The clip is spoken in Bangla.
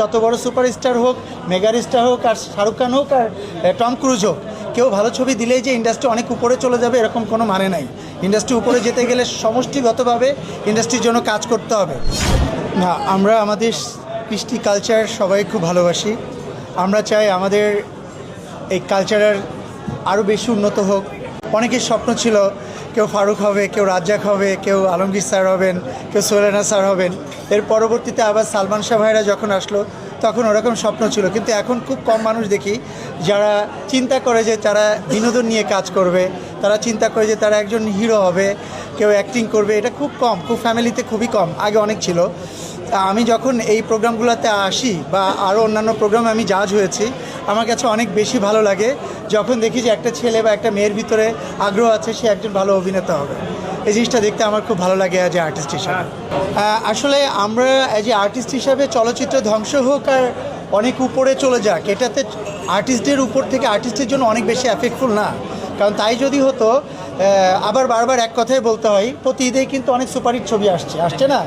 যত বড় সুপারস্টার হোক মেগার স্টার হোক, আর শাহরুখ খান হোক, আর টম ক্রুজ হোক কেউ ভালো ছবি দিলেই যে ইন্ডাস্ট্রি অনেক উপরে চলে যাবে, এরকম কোনো মানে নাই। ইন্ডাস্ট্রি উপরে যেতে গেলে সমষ্টিগতভাবে ইন্ডাস্ট্রির জন্য কাজ করতে হবে। না, আমরা আমাদের কৃষ্টি কালচার সবাই খুব ভালোবাসি। আমরা চাই আমাদের এই কালচারের আরও বেশি উন্নত হোক। অনেকের স্বপ্ন ছিল কেউ ফারুক হবে, কেউ রাজ্জাক হবে, কেউ আলমগীর স্যার হবেন, কেউ সোলেনা স্যার হবেন। এর পরবর্তীতে আবার সালমান শাহ ভাইরা যখন আসলো, তখন ওরকম স্বপ্ন ছিল। কিন্তু এখন খুব কম মানুষ দেখি যারা চিন্তা করে যে তারা বিনোদন নিয়ে কাজ করবে, তারা চিন্তা করে যে তারা একজন হিরো হবে, কেউ অ্যাক্টিং করবে। এটা খুব কম, খুব ফ্যামিলিতে খুবই কম। আগে অনেক ছিল। আমি যখন এই প্রোগ্রামগুলোতে আসি বা আরও অন্যান্য প্রোগ্রামে আমি জাজ হয়েছি, আমার কাছে অনেক বেশি ভালো লাগে যখন দেখি যে একটা ছেলে বা একটা মেয়ের ভিতরে আগ্রহ আছে, সে একজন ভালো অভিনেতা হবে। এই জিনিসটা দেখতে আমার খুব ভালো লাগে অ্যাজ এ আর্টিস্ট হিসাবে। আসলে আমরা অ্যাজ এ আর্টিস্ট হিসাবে চলচ্চিত্র ধ্বংস হোক আর অনেক উপরে চলে যাক, এটাতে আর্টিস্টদের উপর থেকে আর্টিস্টের জন্য অনেক বেশি এফেক্টফুল না। কারণ তাই যদি হতো আবার বারবার এক কথাই বলতে হয় প্রতি ঈদেই কিন্তু অনেক সুপারহিট ছবি আসছে আসছে না?